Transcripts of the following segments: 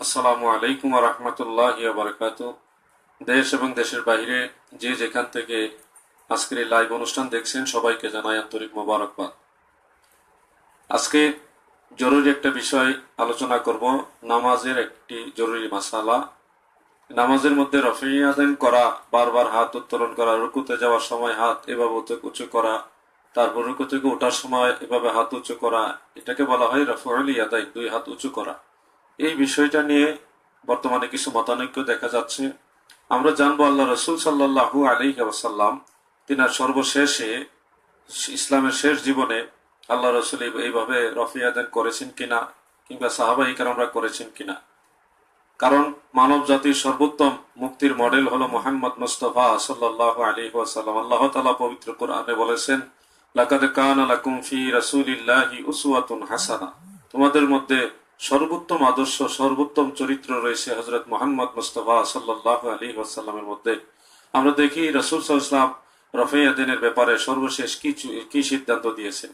আসসালামু আলাইকুম রহমতুল্লাহ বারকাত দেশ এবং দেশের বাইরে যে যেখান থেকে আজকের এই লাইভ অনুষ্ঠান দেখছেন, সবাইকে জানাই আন্তরিক মোবারকবাদ। আজকে জরুরি একটা বিষয় আলোচনা করব, নামাজের একটি জরুরি মাসালা। নামাজের মধ্যে রফি আদান করা, বারবার হাত উত্তোলন করা, রুকুতে যাওয়ার সময় হাত এভাবে উঁচু- উঁচু করা, তারপর রুকু থেকে ওঠার সময় এভাবে হাত উঁচু করা, এটাকে বলা হয় রফি আদায় দুই হাত উঁচু করা। এই বিষয়টা নিয়ে বর্তমানে কিছু মতানৈক্য দেখা যাচ্ছে। আমরা জানব আল্লাহ রসুল সাল্লাহু আলী ওয়াসাল্লাম, তিনার সর্বশেষে ইসলামের শেষ জীবনে আল্লাহ রসুল এইভাবে রফি আদান করেছেন কিনা, কিংবা সাহাবাহিক আমরা করেছেন কিনা। কারণ মানব জাতির সর্বোত্তম মুক্তির মডেল হলো মোহাম্মদ মুস্তফা সাল্লাহ আলী আল্লাহ তালা পবিত্র কোরআনে বলেছেন, লাকাদ কান লাকুম ফি রাসূলিল্লাহি উসওয়াতুন হাসানা। তোমাদের মধ্যে সর্বোত্তম আদর্শ, সর্বোত্তম চরিত্র রয়েছে হযরত মুহাম্মদ মুস্তাফা সাল্লাল্লাহু আলাইহি ওয়াসাল্লামের মধ্যে। আমরা দেখি রাসূল ওয়াসাল্লাম রফিয়াদিনের ব্যাপারে সর্বশেষ কি কি সিদ্ধান্ত দিয়েছেন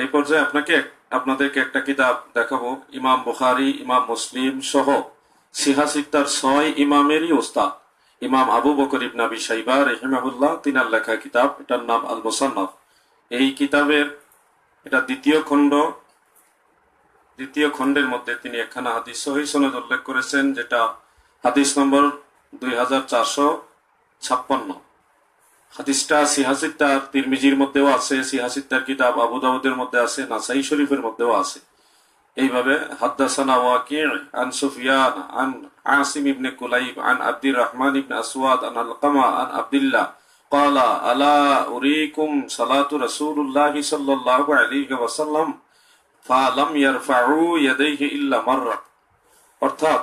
এই পর্যায়ে আপনাকে আপনাদেরকে একটা কিতাব দেখাবো, ইমাম বুখারী, ইমাম মুসলিম সহ সিহা সিক্তার ছয় ইমামেরই ওস্তাদ। ইমাম আবু বকর ইবনে আবি শাইবা রহিমাহুল্লাহ, তিনার লেখা কিতাব, এটার নাম আল মুসান্নাফ এই কিতাবের, এটা দ্বিতীয় খণ্ড দ্বিতীয় খণ্ডের মধ্যে তিনি একখানা হাদিস সহি সনদ উল্লেখ করেছেন যেটা হাদিস নম্বর দুই হাজার চারশো ছাপ্পান্ন হাদিসটা সিহাসিত্তার তিরমিজির মধ্যেও আছে সিহাসিত্তার কিতাব আবু দাউদের মধ্যে আছে নাসাই শরীফের মধ্যেও আছে এইভাবে হাদ্দাসানা ওয়াকি আন সুফিয়ান আন আসিম ইবনে কুলাইব আন আব্দুর রহমান ইবনে আসওয়াদ আন আলকামা আন আব্দুল্লাহ قال ألا أريكم صلاة رسول الله صلى الله عليه وسلم অর্থাৎ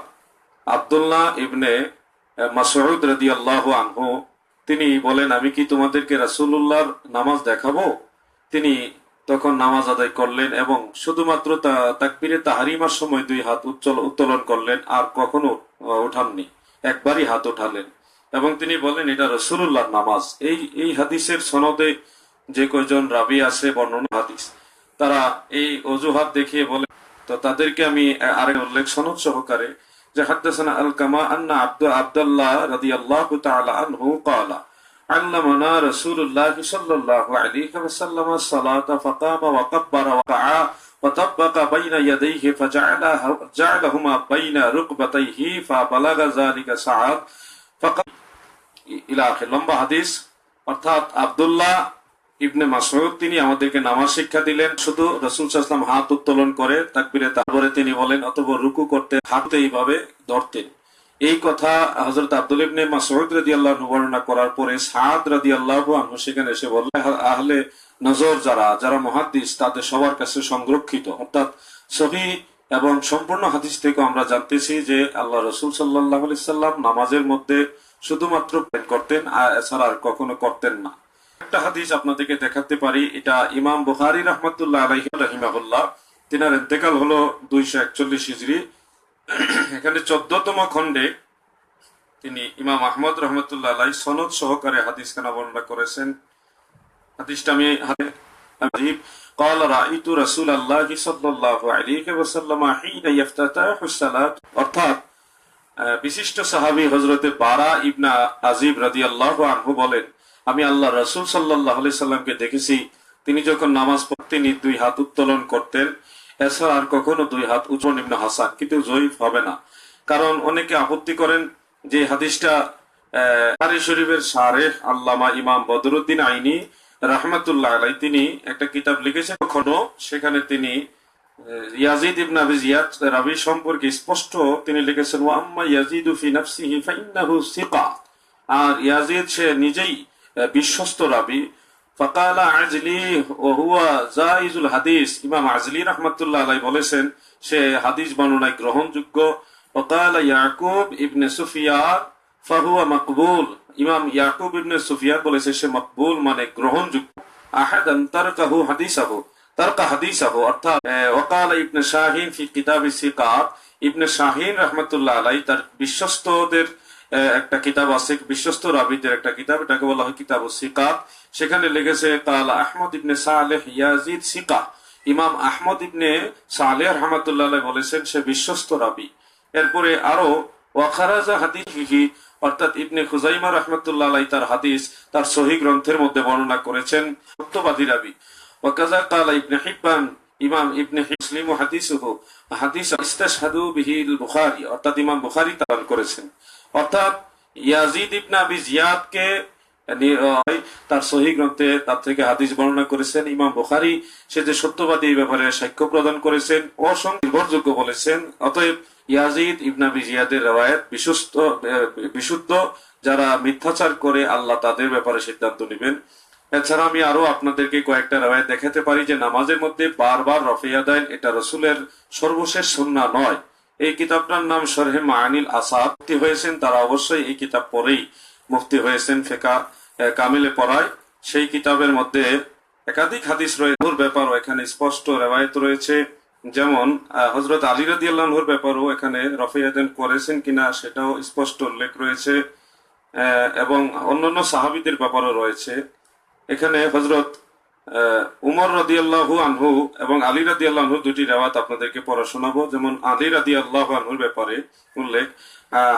আব্দুল্লাহ ইবনে মাসউদ রাদিয়াল্লাহু আনহু, তিনি বলেন, আমি কি তোমাদেরকে রাসূলুল্লাহর নামাজ দেখাবো? তিনি তখন নামাজ আদায় করলেন এবং শুধুমাত্র তাকবীরে তাহারিমার সময় দুই হাত উজ্জ্বল উত্তোলন করলেন, আর কখনো উঠাননি। একবারই হাত উঠালেন। এবং তিনি বলেন, এটা রসুল্লাহর নামাজ। এই এই হাদিসের সনদে যে কয়জন রাবি আছে, বর্ণনা হাদিস। তারা এই অজুহাত দেখিয়ে বলে তো তাদেরকে আমি আরেক উল্লেখ সনদ সহকারে যে হাদ্দাসানা আল কামা আন্না আব্দু আব্দুল্লাহ রাদিয়াল্লাহু তাআলা আনহু ক্বালা علمنا رسول الله صلى الله عليه وسلم الصلاة فقام وكبر وقعا وطبق بين يديه فجعلها جعلهما بين ركبتيه فبلغ ذلك سعد فقال ইলা আখির লম্বা হাদিস অর্থাৎ আব্দুল্লাহ ইবনে মাসউদ, তিনি আমাদেরকে নামাজ শিক্ষা দিলেন। শুধু রসুল সাল্লাম হাত উত্তোলন করে তাকবিরে তারপরে তিনি বলেন, অতঃপর রুকু করতে হাত এইভাবে ধরতেন। এই কথা হজরত আব্দুল ইবনে মাসউদ রাদিয়াল্লাহু আনহু বর্ণনা করার পরে সাদ রাদিয়াল্লাহু আনহু সেখানে এসে বললেন আহলে নজর যারা যারা মুহাদ্দিস তাদের সবার কাছে সংরক্ষিত। অর্থাৎ সহি এবং সম্পূর্ণ হাদিস থেকে আমরা জানতেছি যে আল্লাহ রসুল সাল্লাহ সাল্লাম নামাজের মধ্যে শুধুমাত্র করতেন আর এছাড়া আর কখনো করতেন না। একটা হাদিস আপনাদেরকে দেখাতে পারি এটা ইমাম বুখারি রহমতুল্লাহ আলাইহি রহিমাহুল্লাহ তিনার ইন্তেকাল হলো দুইশো একচল্লিশ হিজড়ি এখানে চোদ্দতম খণ্ডে তিনি ইমাম আহমদ রহমতুল্লাহ আলাই সনদ সহকারে হাদিস খানা বর্ণনা করেছেন হাদিসটা আমি হাতে عجيب قال رأيت رسول الله صلى الله عليه وسلم حين يفتتح الصلاة অর্থাৎ আহ, বিশিষ্ট সাহাবী হজরতে বারা ইবনা আজিব রাদিয়াল্লাহু আনহু বলেন আমি আল্লাহ রসুল সাল্লাহ সাল্লামকে দেখেছি। তিনি যখন নামাজ পড়তেন তিনি দুই হাত উত্তোলন করতেন। এছাড়া আর কখনো দুই হাত উঁচু নিম্ন হাসান কিন্তু জয়ীফ হবে না। কারণ অনেকে আপত্তি করেন যে হাদিসটা আহ, শরীফের শারেহ আল্লামা ইমাম বদরুদ্দিন আইনি রহমতুল্লাহ আলাই তিনি একটা কিতাব লিখেছেন কখনো সেখানে তিনি ইয়াজিদ ইবনে আবি জিয়াদ রাবি সম্পর্কে স্পষ্ট তিনি লিখেছেন ওয়া আম্মা ইয়াজিদু ফি নাফসিহি ফাইন্নাহু সিকা। আর ইয়াজিদ সে নিজেই বিশ্বস্ত রাবি। ফাকালা আজলি ও হুয়া জাইজুল হাদিস। ইমাম আজলি রহমতুল্লাহ আলাই বলেছেন, সে হাদিস বর্ণনায় গ্রহণযোগ্য। ইয়াকুব ইবনে সুফিয়ান, ফাহুয়া মকবুল। ইমাম ইয়াকুব ইবনে বলেছে, সে মকবুল মানে গ্রহণযোগ্য। তারকাহু হাদিসাহু, তারকা অর্থাৎ ওকাল ইবনে শাহিন ফি কিতাব সিকাত। ইবনে শাহিন রহমতুল্লাহ আলাই তার বিশ্বস্তদের একটা কিতাব আছে, বিশ্বস্ত রাবিদের একটা কিতাব, এটাকে বলা হয় কিতাব সিকাত। সেখানে লেগেছে কাল আহমদ ইবনে সালেহ ইয়াজিদ সিকা। ইমাম আহমদ ইবনে সালেহ রহমতুল্লাহ বলেছেন, সে বিশ্বস্ত রাবি। এরপরে আরও ওয়াখারাজা অর্থাৎ ইবনে খুজাইমা রহমতুল্লাহ তার হাদিস, তার সহি গ্রন্থের মধ্যে বর্ণনা করেছেন সত্যবাদী রাবি। ওয়াকাজা কালা ইবনে হিব্বান, ইমাম ইবনে হাদিসুহু। হাদিস ইস্তাশহাদু বিহিল বুখারী, অর্থাৎ ইমাম বুখারী তার করেছেন। অর্থাৎ ইয়াজিদ ইবনে আবি জিয়াদকে তার সহি গ্রন্থে তার থেকে হাদিস বর্ণনা করেছেন। ইমাম বুখারী সে যে সত্যবাদী এই ব্যাপারে সাক্ষ্য প্রদান করেছেন অসংখ্য নির্ভরযোগ্য বলেছেন। অতএব ইয়াজিদ ইবনা জিয়াদের রেওয়ায়ত বিশুদ্ধ বিশুদ্ধ, যারা মিথ্যাচার করে আল্লাহ তাদের ব্যাপারে সিদ্ধান্ত নেবেন। এছাড়া আমি আরও আপনাদেরকে কয়েকটা রেওয়ায়ত দেখাতে পারি যে নামাজের মধ্যে বারবার রফিয়া দেন, এটা রসুলের সর্বশেষ সুন্না নয়। এই কিতাবটার নাম শরহে মায়ানিল মুক্তি হয়েছেন, তারা অবশ্যই এই কিতাব পড়েই মুক্তি হয়েছেন ফেকা কামিলে পড়ায়। সেই কিতাবের মধ্যে একাধিক হাদিস রয়েছে ব্যাপারও এখানে স্পষ্ট রেওয়ায়ত রয়েছে। যেমন হজরত আলী রাদি আল্লাহর ব্যাপারও এখানে রফিয়াদেন করেছেন কিনা সেটাও স্পষ্ট উল্লেখ রয়েছে। এবং অন্যান্য সাহাবিদের ব্যাপারও রয়েছে। এখানে হজরত উমর রাদিয়াল্লাহু আনহু এবং আলী রাদিয়াল্লাহু আনহু দুটি রেওয়াত আপনাদেরকে পড়া শোনাবো। যেমন আলী রাদিয়াল্লাহু আনহুর ব্যাপারে উল্লেখ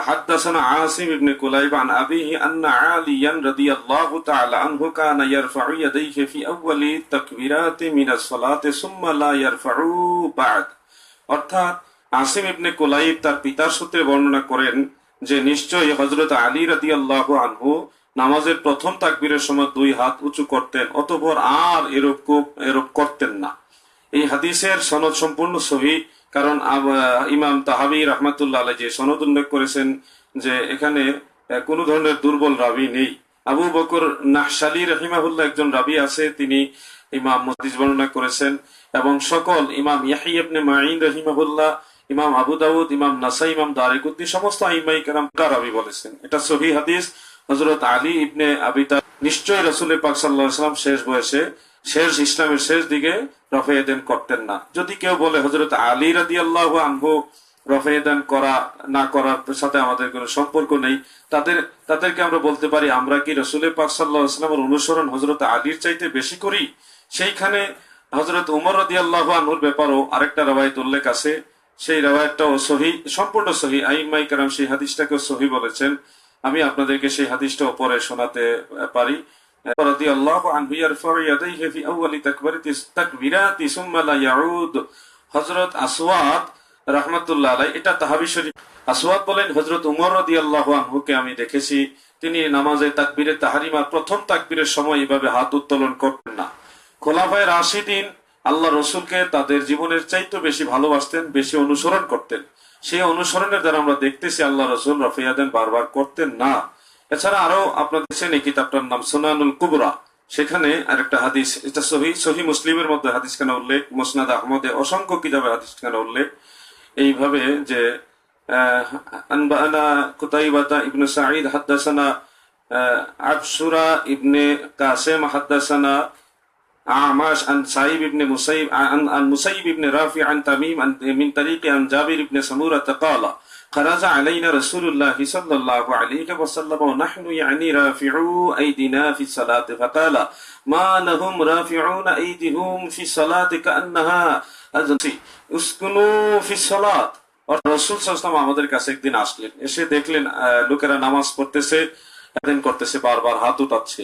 হাদাসানা আসিম ইবনে কুলাইব আন আবিহি আন্না আলিয়ান রাদিয়াল্লাহু তাআলা আনহু কানা ইয়ারফাউ ইয়াদাইহি ফি আউয়ালি তাকবীরাতি মিনাস সালাতি সুম্মা লা ইয়ারফাউ বাদ। অর্থাৎ আসিম ইবনে কুলাইব তার পিতার সূত্রে বর্ণনা করেন যে, নিশ্চয়ই হযরত আলী রাদিয়াল্লাহু আনহু নামাজের প্রথম তাকবীরের সময় দুই হাত উঁচু করতেন, অতঃপর আর এরূপ এরূপ করতেন না। এই হাদিসের সনদ সম্পূর্ণ সহি, কারণ ইমাম তাহাবি রহমাতুল্লাহ আলাই যে সনদ উল্লেখ করেছেন যে এখানে কোনো ধরনের দুর্বল রাবি নেই। আবু বকর নাহশালি রহিমাহুল্লাহ একজন রাবি আছে, তিনি ইমাম হাদিস বর্ণনা করেছেন, এবং সকল ইমাম ইয়াহিবনে মাইন রহিমাহুল্লাহ, ইমাম আবু দাউদ, ইমাম নাসা ইমাম দারিকুদ্দি, সমস্ত ইমাই কারাম রাবি বলেছেন। এটা সহি হাদিস হজরত আলী ইবনে আবিতা নিশ্চয় রসুলের পাক সাল্লাহ সাল্লাম শেষ বয়সে, শেষ ইসলামের শেষ দিকে রফেদান করতেন না। যদি কেউ বলে হজরত আলী রাদি আল্লাহ আনহু রফেদান করা, না করার সাথে আমাদের কোনো সম্পর্ক নেই, তাদের, তাদেরকে আমরা বলতে পারি, আমরা কি রসুলের পাক সাল্লাহ ইসলামের অনুসরণ হজরত আলীর চাইতে বেশি করি? সেইখানে হজরত উমর রাদি আল্লাহ আনহুর ব্যাপারও আরেকটা রবায়ত উল্লেখ আছে। সেই রবায়তটাও সহি, সম্পূর্ণ সহি। আইমাই কারাম সেই হাদিসটাকেও সহি বলেছেন। আমি আপনাদেরকে সেই হাদিসটা পরে শোনাতে আহ, পারি رضي الله عنه يرفع يديه في أول تكبيرة تكبيرات ثم لا يعود হযরত আসওয়াদ রাহমাতুল্লাহ আলাই এটা তাহাবি শরীফ আসওয়াদ বলেন হযরত উমর রাদিয়াল্লাহু আনহুকে আমি দেখেছি তিনি নামাজে তাকবীরে তাহারিমা প্রথম তাকবীরের সময় এভাবে হাত উত্তোলন করতেন না খোলাফায়ে রাশিদিন আল্লাহ রসুলকে তাদের জীবনের চাইতে বেশি ভালোবাসতেন বেশি অনুসরণ করতেন। সেই অনুসরণের দ্বারা আমরা দেখতেছি আল্লাহ রসুল রফিয়াদেন বারবার করতেন না। এছাড়া আরও আপনাদের দেখছেন এই কিতাবটার নাম সোনানুল কুবরা। সেখানে আরেকটা হাদিস এটা সহি সহি মুসলিমের মধ্যে হাদিস খানা উল্লেখ মোসনাদ আহমদে অসংখ্য কিতাবে হাদিস খানা উল্লেখ। এইভাবে যে আনবানা কুতাইবাতা ইবনে সাঈদ আহ, আবসুরা ইবনে কাসেম হাদ্দাসানা أعماش عن سعيد بن مسيب عن عن مسيب بن رافع عن تميم عن من طريق عن جابر بن سمورة قال خرج علينا رسول الله صلى الله عليه وسلم ونحن يعني رافعوا أيدينا في الصلاة فقال ما لهم رافعون أيديهم في الصلاة كأنها أجنسي اسكنوا في الصلاة আর রসুল সাল্লাম আমাদের কাছে একদিন আসলেন এসে দেখলেন আহ, লোকেরা নামাজ পড়তেছে এদিন করতেছে বারবার হাত উঠাচ্ছে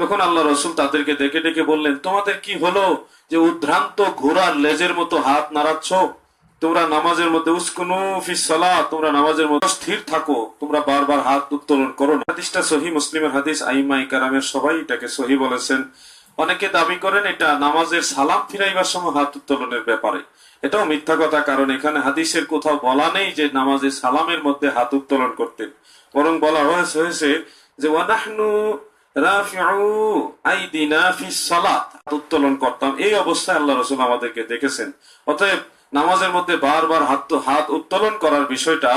তখন আল্লাহ রসুল তাদেরকে ডেকে ডেকে বললেন, তোমাদের কি হলো যে উদ্ভ্রান্ত ঘোড়ার লেজের মতো হাত নাড়াচ্ছ? তোমরা নামাজের মধ্যে উস্কুনু ফিসলা তোমরা নামাজের মধ্যে স্থির থাকো, তোমরা বারবার হাত উত্তোলন করো হাদিসটা সহি মুসলিমের হাদিস আইমাই কারামের সবাই এটাকে সহি বলেছেন। অনেকে দাবি করেন এটা নামাজের সালাম ফিরাইবার সময় হাত উত্তোলনের ব্যাপারে। এটাও মিথ্যা কথা, কারণ এখানে হাদিসের কোথাও বলা নেই যে নামাজের সালামের মধ্যে হাত উত্তোলন করতেন। বরং বলা হয়েছে হয়েছে যে ওয়ানাহনু উত্তোলন করতাম। এই অবস্থায় আল্লাহ রসুল আমাদেরকে দেখেছেন। অতএব নামাজের মধ্যে বারবার হাত হাত উত্তোলন করার বিষয়টা,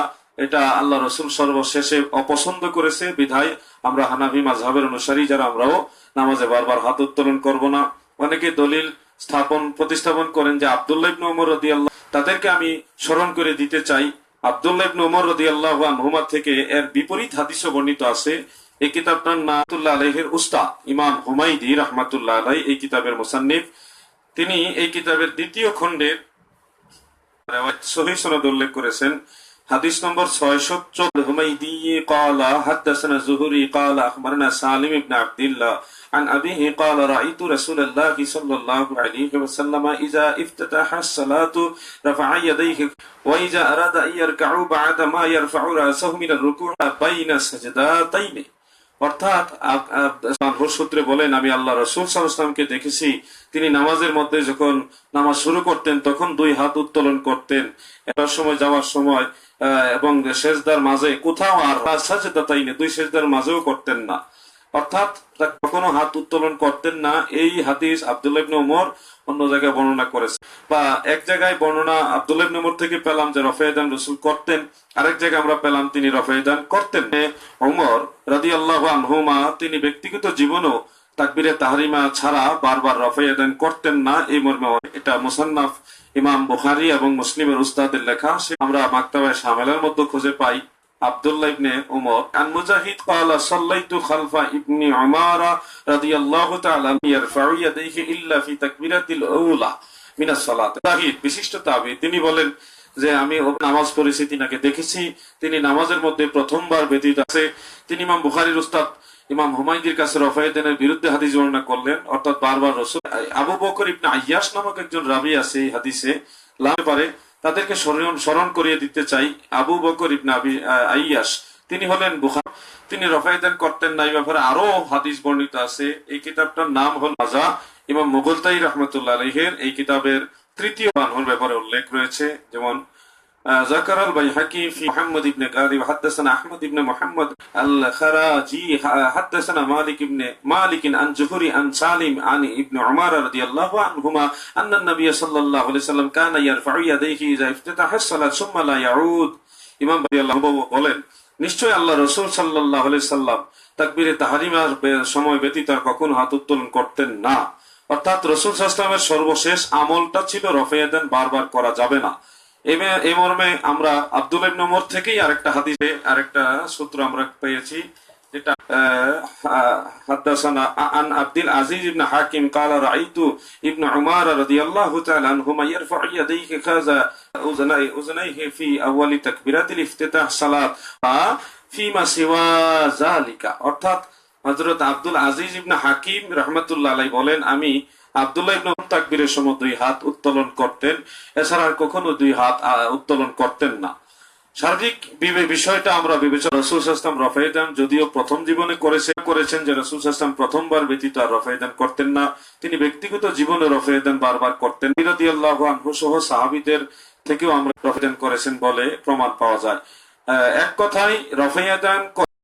এটা আল্লাহ রসুল সর্বশেষে অপছন্দ করেছে। বিধায় আমরা হানাফি মাঝহাবের অনুসারী যারা, আমরাও নামাজে বারবার হাত উত্তোলন করব না। অনেকে দলিল স্থাপন, প্রতিস্থাপন করেন যে আব্দুল্লাহ ইবনে ওমর রাদিয়াল্লাহু, তাদেরকে আমি স্মরণ করে দিতে চাই। আব্দুল্লাহ ইবনে ওমর রাদিয়াল্লাহু আনহুমা থেকে এর বিপরীত হাদিসও বর্ণিত আছে। এই কিতাবটার নাম রাহমাতুল্লাহ আলাইহির উস্তাদ ইমাম হুমাইদি রাহমাতুল্লাহ আলাই এই কিতাবের মুসান্নিফ তিনি এই কিতাবের দ্বিতীয় খণ্ডের রেওয়ায়েত সহি সনদ উল্লেখ করেছেন حديث نمبر 614 الهميدي قال حدثنا الزهري قال أخبرنا سالم بن عبد الله عن أبيه قال رأيت رسول الله صلى الله عليه وسلم إذا افتتح الصلاة رفع يديه وإذا أراد أن يركعوا بعد ما يرفع رأسه من الركوع بين سجدتين অর্থাৎ সূত্রে বলেন, আমি আল্লাহ রসুল সাল্লামকে দেখেছি। তিনি নামাজের মধ্যে যখন নামাজ শুরু করতেন, তখন দুই হাত উত্তোলন করতেন। এটার সময় যাওয়ার সময় এবং শেষদার মাঝে কোথাও আর দুই শেষদার মাঝেও করতেন না। অর্থাৎ কখনো হাত উত্তোলন করতেন না। এই হাদিস আব্দুল্লাহ ইবনে ওমর অন্য জায়গায় বর্ণনা করেছে। বা এক জায়গায় বর্ণনা আব্দুল্লাহ ইবনে ওমর থেকে পেলাম যে রফেদান রসুল করতেন। আরেক জায়গায় আমরা পেলাম তিনি রফেদান করতেন। ওমর রাদি আল্লাহ আনহুমা, তিনি ব্যক্তিগত জীবনও তাকবিরে তাহারিমা ছাড়া বারবার রফেদান করতেন না। এই মর্মে এটা মুসান্নাফ ইমাম বুখারী এবং মুসলিমের উস্তাদের লেখা। আমরা মাক্তাবায় শামেলের মধ্যে খুঁজে পাই। আব্দুল্লাহ ইবনে উমর, আন মুজাহিদ সাল্লাইতু খালফা রাদিয়াল্লাহু তাআলা ইয়ারফাউ ইয়াদাইহি ইল্লা ফি তাকবীরাতিল আউলা মিনাস সালাত। তাহিদ বিশিষ্ট তাবি, তিনি বলেন যে, আমি নামাজ পড়েছি, তিনাকে দেখেছি, তিনি নামাজের মধ্যে প্রথমবার ব্যতীত আছে। তিনি ইমাম বুখারীর উস্তাদ ইমাম হুমাইদির কাছে রফায়দিনের বিরুদ্ধে হাদিস বর্ণনা করলেন, অর্থাৎ বারবার রসুল, আবু বকর ইবনে আইয়াস নামক একজন রাবি আছে এই হাদিসে লাভ পারে তাদেরকে স্মরণ করিয়ে দিতে চাই। আবু বকর ইবনা আইয়াস, তিনি হলেন বুখার। তিনি রফায়দান করতেন না, এই ব্যাপারে আরও হাদিস বর্ণিত আছে। এই কিতাবটার নাম হল মাজা। এবং মুঘলতাই রহমতুল্লাহ আলহের এই কিতাবের তৃতীয় বানহর ব্যাপারে উল্লেখ রয়েছে। যেমন ذكر البيهقي في محمد بن قاري وحدثنا احمد بن محمد الخراجي آه، حدثنا مالك بن مالك عن زهري عن سالم عن ابن عمر رضي الله عنهما ان النبي صلى الله عليه وسلم كان يرفع يديه اذا افتتح الصلاه ثم لا يعود ইমাম রাদিয়াল্লাহু আনহু বলেন নিশ্চয় আল্লাহ রসুল সাল্লাহ সাল্লাম তাকবিরে তাহারিমার বে- সময় ব্যতীত আর কখনো হাত উত্তোলন করতেন না অর্থাৎ রসুল সাল্লামের সর্বশেষ আমলটা ছিল রফেয়াদান বারবার করা যাবে না এমে- এই মর্মে আমরা আব্দুল ইবনমর থেকেই আরেকটা হাদিসে, আরেকটা সূত্র আমরা পেয়েছি, যেটা হাদাসানা আন আব্দুল আজিজ হাকিম কালা উমার রাদিয়াল্লাহু তাআলা আনহুমা ইয়াদাইহি উযনাই উযনাইহি ফি আউয়ালি তাকবিরাতিল ইফতিতাহ সালাত সিওয়া অর্থাৎ হযরত আব্দুল আজিজ ইবনা হাকিম রাহমাতুল্লাহ আলাইহি বলেন, আমি আব্দুল্লাহ ইবনে তাকবীরের সময় দুই হাত উত্তোলন করতেন। এছাড়া আর কখনো দুই হাত উত্তোলন করতেন না। সার্বিক বিষয়টা আমরা বিবেচনা রসুল সাস্তাম রফাইদান যদিও প্রথম জীবনে করেছে করেছেন যে রসুল সাস্তাম প্রথমবার ব্যতীত আর রফাইদান করতেন না। তিনি ব্যক্তিগত জীবনে রফাইদান বারবার করতেন। বিরোধী আল্লাহ আনহু সহ সাহাবিদের থেকেও আমরা রফাইদান করেছেন বলে প্রমাণ পাওয়া যায়। এক কথায় রফাইদান